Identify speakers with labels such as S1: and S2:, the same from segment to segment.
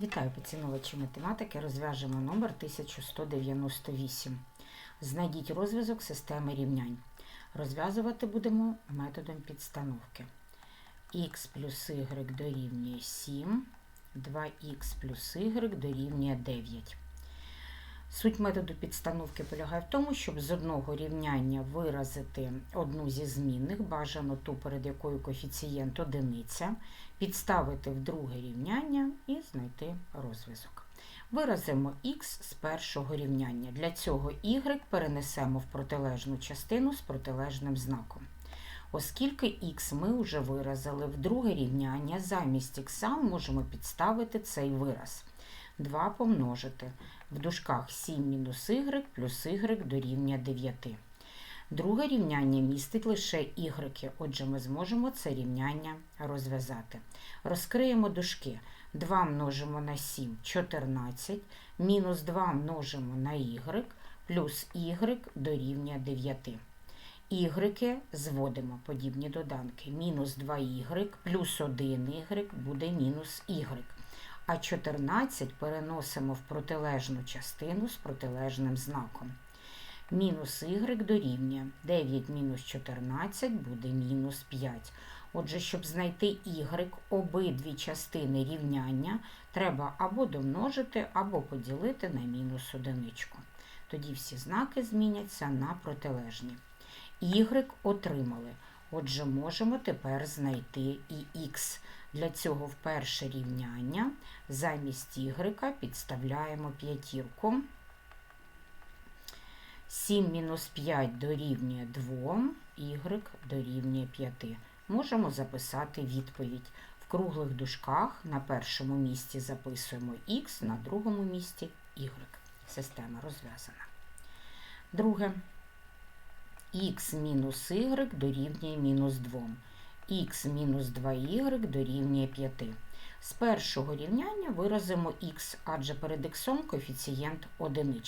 S1: Вітаю поціновувачі математики. Розв'яжемо номер 1198. Знайдіть розв'язок системи рівнянь. Розв'язувати будемо методом підстановки. х плюс y дорівнює 7, 2х плюс y дорівнює 9. Суть методу підстановки полягає в тому, щоб з одного рівняння виразити одну зі змінних, бажано ту, перед якою коефіцієнт одиниця, підставити в друге рівняння і знайти розв'язок. Виразимо х з першого рівняння. Для цього y перенесемо в протилежну частину з протилежним знаком. Оскільки х ми вже виразили в друге рівняння, замість х можемо підставити цей вираз. 2 помножити в дужках 7 мінус y плюс y дорівнює 9. Друге рівняння містить лише y, отже, ми зможемо це рівняння розв'язати. Розкриємо дужки. 2 множимо на 7 14, мінус 2 множимо на y, плюс y дорівнює 9. Y зводимо подібні доданки. Мінус 2y плюс 1y буде мінус y. А 14 переносимо в протилежну частину з протилежним знаком. Мінус y дорівнює 9 мінус 14 буде мінус 5. Отже, щоб знайти y обидві частини рівняння, треба або домножити, або поділити на мінус одиничку. Тоді всі знаки зміняться на протилежні. Y отримали. Отже, можемо тепер знайти і х. Для цього в перше рівняння замість y підставляємо п'ятірку. 7 мінус 5 дорівнює 2, y дорівнює 5. Можемо записати відповідь. В круглих дужках на першому місці записуємо х, на другому місці y. Система розв'язана. Друге. Х мінус y дорівнює мінус 2 х мінус 2y дорівнює 5. З першого рівняння виразимо х, адже перед х коефіцієнт 1.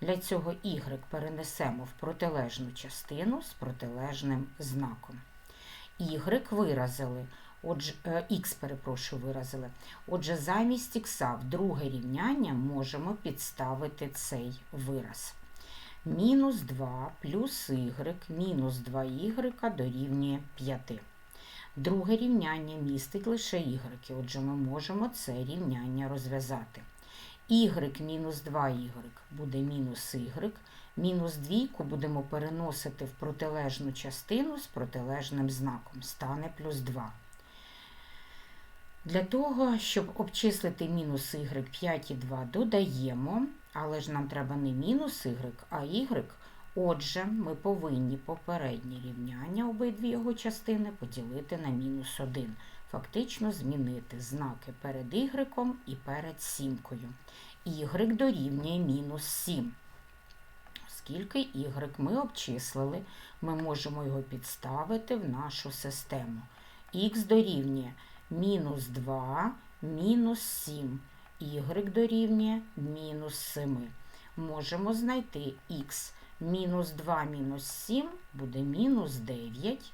S1: Для цього y перенесемо в протилежну частину з протилежним знаком. y виразили, отже, х, перепрошую, виразили. Отже, замість х в друге рівняння можемо підставити цей вираз. Мінус 2 плюс y мінус 2y дорівнює 5. Друге рівняння містить лише y, отже, ми можемо це рівняння розв'язати. y мінус 2y буде мінус y, мінус двійку будемо переносити в протилежну частину з протилежним знаком, стане плюс 2. Для того, щоб обчислити мінус y 5 і 2 додаємо, але ж нам треба не мінус y, а y. Отже, ми повинні попереднє рівняння обидві його частини поділити на мінус 1. Фактично змінити знаки перед y і перед сімкою. y дорівнює мінус 7. Оскільки y ми обчислили, ми можемо його підставити в нашу систему. х дорівнює мінус 2, мінус 7. Y дорівнює мінус 7. Можемо знайти х. Мінус 2 мінус 7 буде мінус 9,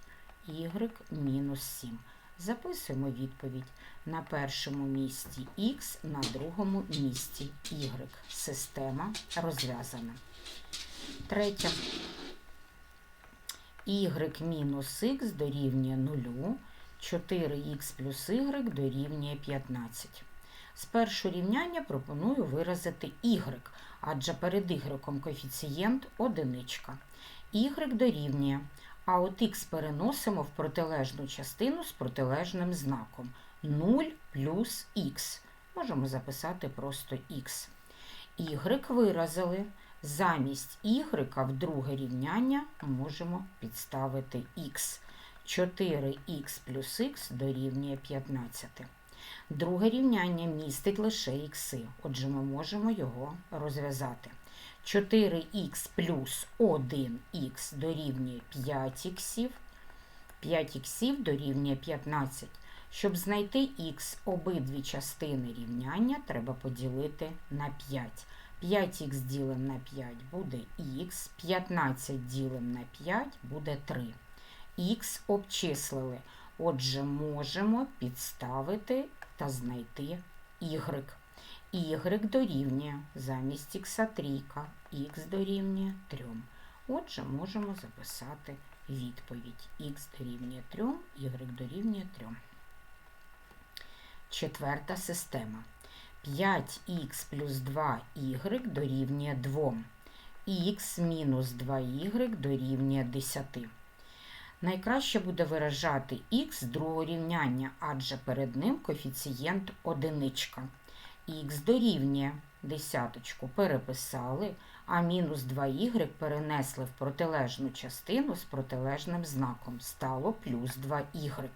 S1: y мінус 7. Записуємо відповідь на першому місці х, на другому місці y. Система розв'язана. Третє. y мінус х дорівнює 0, 4х плюс y дорівнює 15. З першого рівняння пропоную виразити y, адже перед y коефіцієнт одиничка. y дорівнює, а от х переносимо в протилежну частину з протилежним знаком 0 плюс х. Можемо записати просто х. y виразили. Замість y в друге рівняння можемо підставити х. 4х плюс х дорівнює 15. Друге рівняння містить лише ікси, отже, ми можемо його розв'язати. 4х плюс 1х дорівнює 5 х, 5 х дорівнює 15. Щоб знайти х обидві частини рівняння, треба поділити на 5. 5х ділим на 5 буде х, 15 ділим на 5 буде 3. Х обчислили. Отже, можемо підставити та знайти y. y дорівнює замість х трійка, х дорівнює 3. Отже, можемо записати відповідь. х дорівнює 3, y дорівнює 3. Четверта система. 5х плюс 2y дорівнює 2. х мінус 2y дорівнює 10. Найкраще буде виражати х другого рівняння, адже перед ним коефіцієнт одиничка. х дорівнює десяточку переписали, а мінус 2y перенесли в протилежну частину з протилежним знаком. Стало плюс 2y.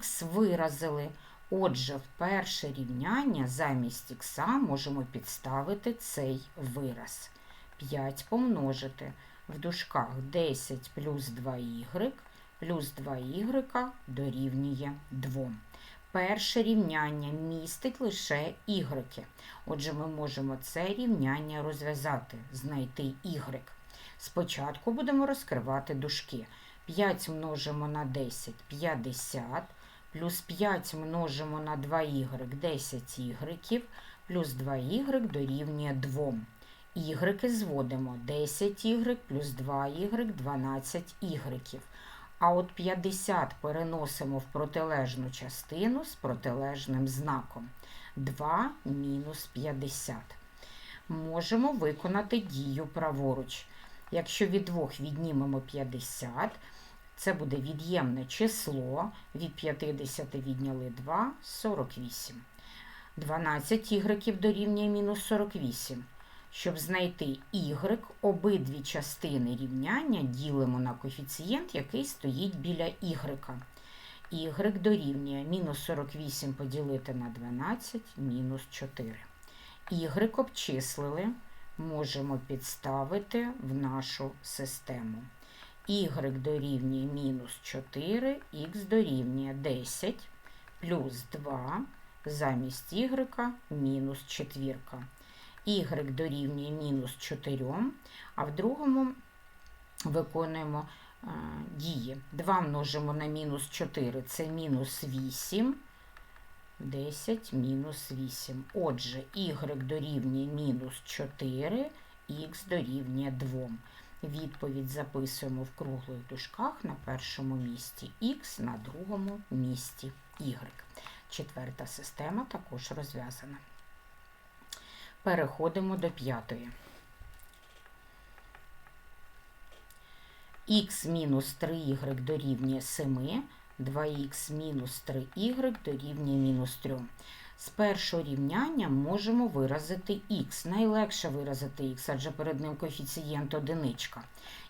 S1: х виразили. Отже, в перше рівняння замість х можемо підставити цей вираз. 5 помножити в дужках 10 плюс 2y плюс 2y дорівнює 2. Перше рівняння містить лише y. Отже, ми можемо це рівняння розв'язати, знайти y. Спочатку будемо розкривати дужки. 5 множимо на 10 50, плюс 5 множимо на 2y 10 y, плюс 2y дорівнює 2. Y зводимо 10y плюс 2y 12 y. А от 50 переносимо в протилежну частину з протилежним знаком. 2 мінус 50. Можемо виконати дію праворуч. Якщо від 2 віднімемо 50, це буде від'ємне число. Від 50 відняли 2 48. 12 ігреків дорівнює мінус 48. Щоб знайти y, обидві частини рівняння ділимо на коефіцієнт, який стоїть біля y. y дорівнює мінус 48 поділити на 12, мінус 4. y обчислили, можемо підставити в нашу систему. y дорівнює мінус 4, х дорівнює 10, плюс 2, замість y мінус 4 y дорівнює мінус 4, а в другому виконуємо а, дії. 2 множимо на мінус 4 це мінус 8, 10 мінус 8. Отже, y дорівнює мінус 4, х дорівнює 2. Відповідь записуємо в круглих дужках на першому місці х, на другому місці y. Четверта система також розв'язана. Переходимо до п'ятої. х мінус 3y дорівнює 7, 2х мінус 3y дорівнює мінус 3. З першого рівняння можемо виразити х. Найлегше виразити х, адже перед ним коефіцієнт одиничка.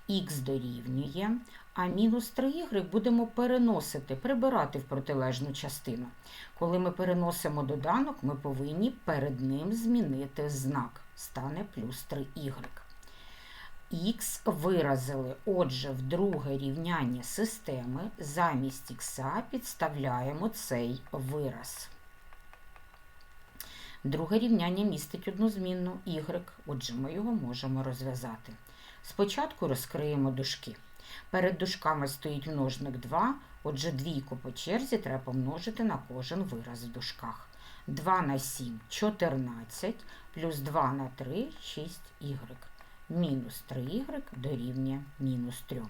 S1: х дорівнює, а мінус 3y будемо переносити, прибирати в протилежну частину. Коли ми переносимо доданок, ми повинні перед ним змінити знак. Стане плюс 3y. Х виразили, отже, в друге рівняння системи замість х підставляємо цей вираз. Друге рівняння містить одну змінну y, отже, ми його можемо розв'язати. Спочатку розкриємо дужки. Перед дужками стоїть множник 2, отже, двійку по черзі треба помножити на кожен вираз в дужках. 2 на 7 14, плюс 2 на 3 6y. Мінус 3y дорівнює мінус 3.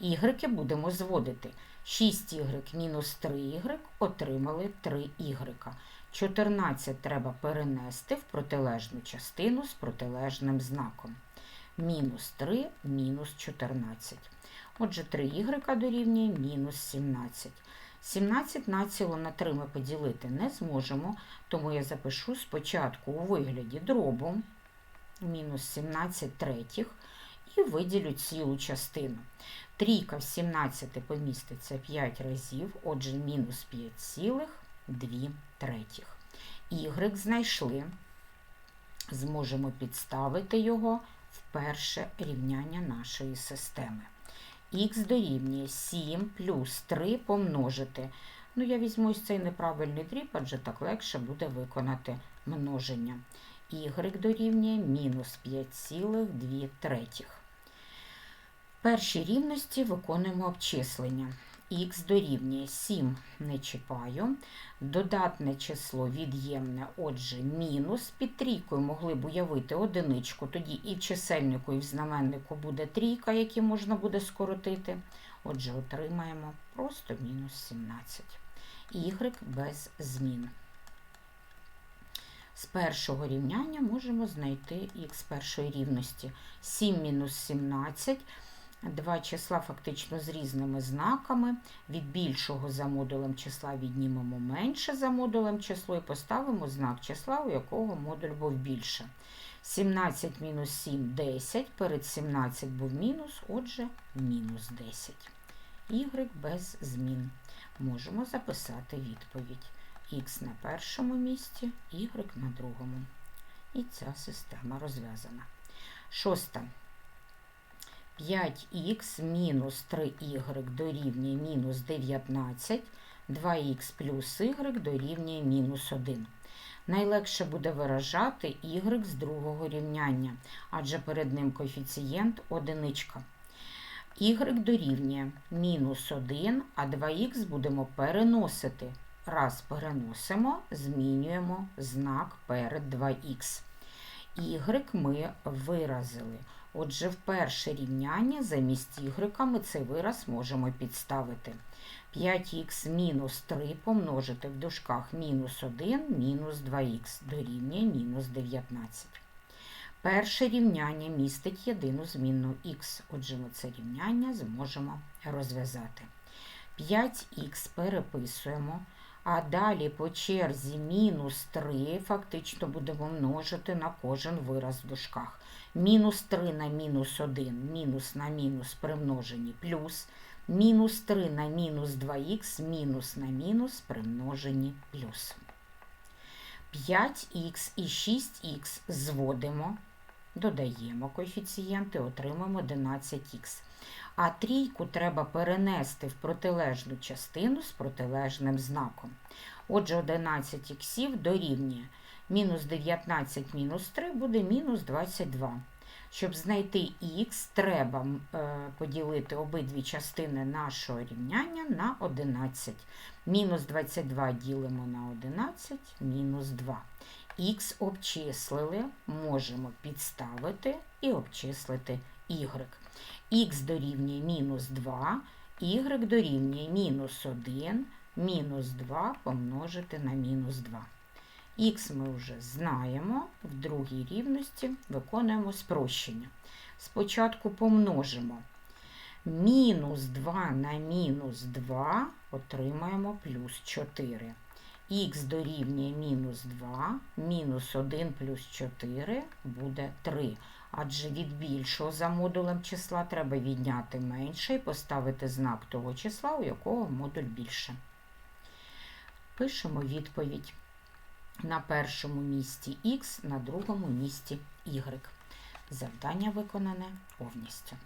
S1: Y будемо зводити. 6y мінус 3y отримали 3y. 14 треба перенести в протилежну частину з протилежним знаком. Мінус 3, мінус 14. Отже, 3y дорівнює мінус 17. 17 націло на 3 ми поділити не зможемо, тому я запишу спочатку у вигляді дробу мінус 17 третіх і виділю цілу частину. Трійка в 17 поміститься 5 разів, отже, мінус 5,2 третіх. Y знайшли, зможемо підставити його в перше рівняння нашої системи. Х дорівнює 7 плюс 3 помножити. Ну, я візьму ось цей неправильний дріб, адже так легше буде виконати множення. Y дорівнює мінус 5,2 третіх. Перші рівності виконуємо обчислення. Х дорівнює 7 не чіпаю. Додатне число від'ємне, отже, мінус. Під трійкою могли б уявити одиничку, тоді і в чисельнику, і в знаменнику буде трійка, які можна буде скоротити. Отже, отримаємо просто мінус 17. Y без змін. З першого рівняння можемо знайти х першої рівності. 7 мінус 17. Два числа фактично з різними знаками. Від більшого за модулем числа віднімемо менше за модулем число і поставимо знак числа, у якого модуль був більше. 17 мінус 7 10. Перед 17 був мінус, отже, мінус 10. Y без змін. Можемо записати відповідь. Х на першому місці, Y на другому. І ця система розв'язана. Шоста. 5х мінус 3y дорівнює мінус 19, 2х плюс y дорівнює мінус 1. Найлегше буде виражати y з другого рівняння, адже перед ним коефіцієнт одиничка. y дорівнює мінус 1, а 2х будемо переносити. Раз переносимо, змінюємо знак перед 2х. Y ми виразили. Отже, в перше рівняння замість y ми цей вираз можемо підставити. 5х мінус 3 помножити в дужках мінус 1 мінус 2х дорівнює мінус 19. Перше рівняння містить єдину змінну х. Отже, ми це рівняння зможемо розв'язати. 5х переписуємо. А далі по черзі мінус 3 фактично будемо множити на кожен вираз в дужках. Мінус 3 на мінус 1, мінус на мінус примножені плюс. Мінус 3 на мінус 2х, мінус на мінус примножені плюс. 5х і 6х зводимо, додаємо коефіцієнти, отримаємо 11х. А трійку треба перенести в протилежну частину з протилежним знаком. Отже, 11 х дорівнює мінус 19 мінус 3 буде мінус 22. Щоб знайти х, треба е, поділити обидві частини нашого рівняння на 11. Мінус 22 ділимо на 11, мінус 2. Х обчислили, можемо підставити і обчислити y. Х дорівнює мінус 2, y дорівнює мінус 1, мінус 2 помножити на мінус 2. Х ми вже знаємо, в другій рівності виконуємо спрощення. Спочатку помножимо мінус 2 на мінус 2, отримаємо плюс 4. Х дорівнює мінус 2, мінус 1 плюс 4 буде 3. Адже від більшого за модулем числа треба відняти менше і поставити знак того числа, у якого модуль більше. Пишемо відповідь. На першому місці Х, на другому місці Y. Завдання виконане повністю.